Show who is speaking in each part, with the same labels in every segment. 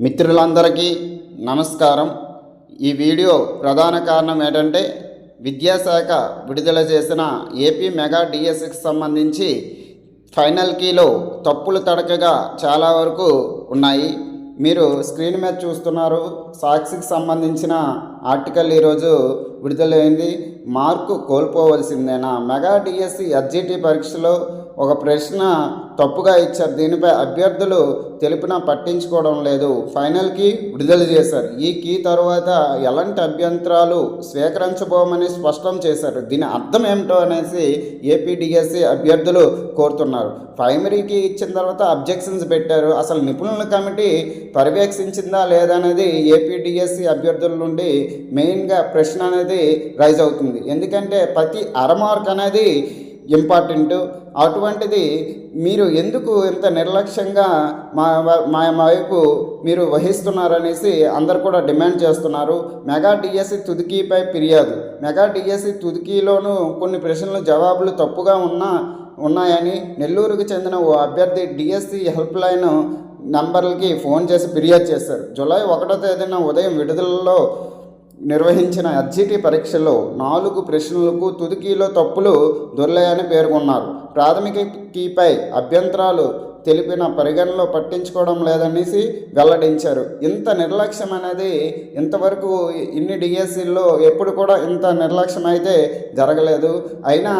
Speaker 1: మిత్రులందరికీ నమస్కారం. ఈ వీడియో ప్రధాన కారణం ఏంటంటే విద్యాశాఖ విడుదల చేసిన ఏపీ మెగా డిఎస్సికి సంబంధించి ఫైనల్ కీలో తప్పులు తడకగా చాలా వరకు ఉన్నాయి. మీరు స్క్రీన్ మీద చూస్తున్నారు సాక్షికి సంబంధించిన ఆర్టికల్ ఈరోజు విడుదలైంది. మార్కు కోల్పోవలసిందేనా? మెగా డిఎస్సి ఎస్జిటి పరీక్షలో ఒక ప్రశ్న తప్పుగా ఇచ్చారు. దీనిపై అభ్యర్థులు తెలిపినా పట్టించుకోవడం లేదు. ఫైనల్కి విడుదల చేశారు. ఈ కీ తర్వాత ఎలాంటి అభ్యంతరాలు స్వీకరించబోమని స్పష్టం చేశారు. దీని అర్థం ఏమిటో అనేసి ఏపీడిఎస్సి అభ్యర్థులు కోరుతున్నారు. ప్రైమరీకి ఇచ్చిన తర్వాత అబ్జెక్షన్స్ పెట్టారు. అసలు నిపుణుల కమిటీ పర్యవేక్షించిందా లేదా అనేది ఏపీడిఎస్సి అభ్యర్థుల నుండి మెయిన్గా ప్రశ్న అనేది రైజ్ అవుతుంది. ఎందుకంటే ప్రతి అరమార్క్ అనేది ఇంపార్టెంట్. అటువంటిది మీరు ఎందుకు ఇంత నిర్లక్ష్యంగా మా మా మా వైపు మీరు వహిస్తున్నారనేసి అందరు కూడా డిమాండ్ చేస్తున్నారు. మెగా డిఎస్సి తుదికీపై ఫిర్యాదు. మెగా డిఎస్సి తుదికీలోనూ కొన్ని ప్రశ్నలు జవాబులు తప్పుగా ఉన్నా ఉన్నాయని నెల్లూరుకు చెందిన ఓ అభ్యర్థి డిఎస్సి హెల్ప్ లైన్ నంబర్లకి ఫోన్ చేసి ఫిర్యాదు చేశారు. జూలై ఒకటో తేదీన ఉదయం విడుదలలో నిర్వహించిన ఎస్జిటి పరీక్షలో నాలుగు ప్రశ్నలకు తుదికీలో తప్పులు దొర్లాయని పేర్కొన్నారు. ప్రాథమిక కీపై అభ్యంతరాలు తెలిపిన పరిగణలో పట్టించుకోవడం లేదనేసి వెల్లడించారు. ఇంత నిర్లక్ష్యం అనేది ఇంతవరకు ఇన్ని డిఎస్సిల్లో ఎప్పుడు కూడా ఇంత నిర్లక్ష్యం అయితే జరగలేదు. అయినా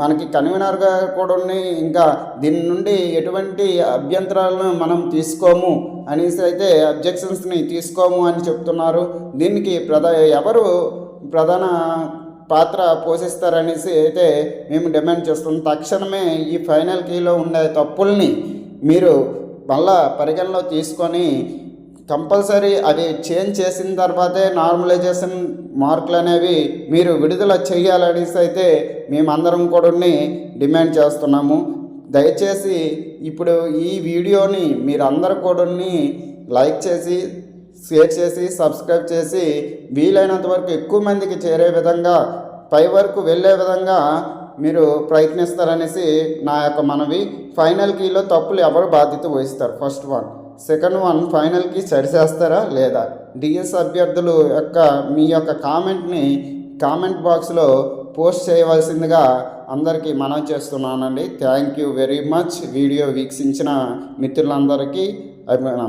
Speaker 1: మనకి కన్వీనర్గా కూడా ఉన్నాయి ఇంకా దీని నుండి ఎటువంటి అభ్యంతరాలను మనం తీసుకోము అనేసి అయితే అబ్జెక్షన్స్ని తీసుకోము అని చెప్తున్నారు. దీనికి ప్రధా ఎవరు ప్రధాన పాత్ర పోషిస్తారనేసి అయితే మేము డిమాండ్ చేస్తున్నాం. తక్షణమే ఈ ఫైనల్ కీలో ఉండే తప్పుల్ని మీరు మళ్ళా పరిగణలో తీసుకొని కంపల్సరీ అవి చేంజ్ చేసిన తర్వాతే నార్మలైజేషన్ మార్కులు అనేవి మీరు విడుదల చేయాలనేసి అయితే మేమందరం కూడా డిమాండ్ చేస్తున్నాము. దయచేసి ఇప్పుడు ఈ వీడియోని మీరందరూ కూడా లైక్ చేసి షేర్ చేసి సబ్స్క్రైబ్ చేసి వీలైనంత వరకు ఎక్కువ మందికి చేరే విధంగా పై వరకు వెళ్ళే విధంగా మీరు ప్రయత్నిస్తారనేసి నా యొక్క మనవి. ఫైనల్ కీలో తప్పులు ఎవరు బాధ్యత వహిస్తారు? First one. సెకండ్ వన్ ఫైనల్కి సరిచేస్తారా లేదా? డిఎస్ అభ్యర్థులు యొక్క మీ యొక్క కామెంట్ని కామెంట్ బాక్స్లో పోస్ట్ చేయవలసిందిగా అందరికీ మనం చేస్తున్నానండి. Thank you very much. Video వీక్షించిన మిత్రులందరికీ అభిమానం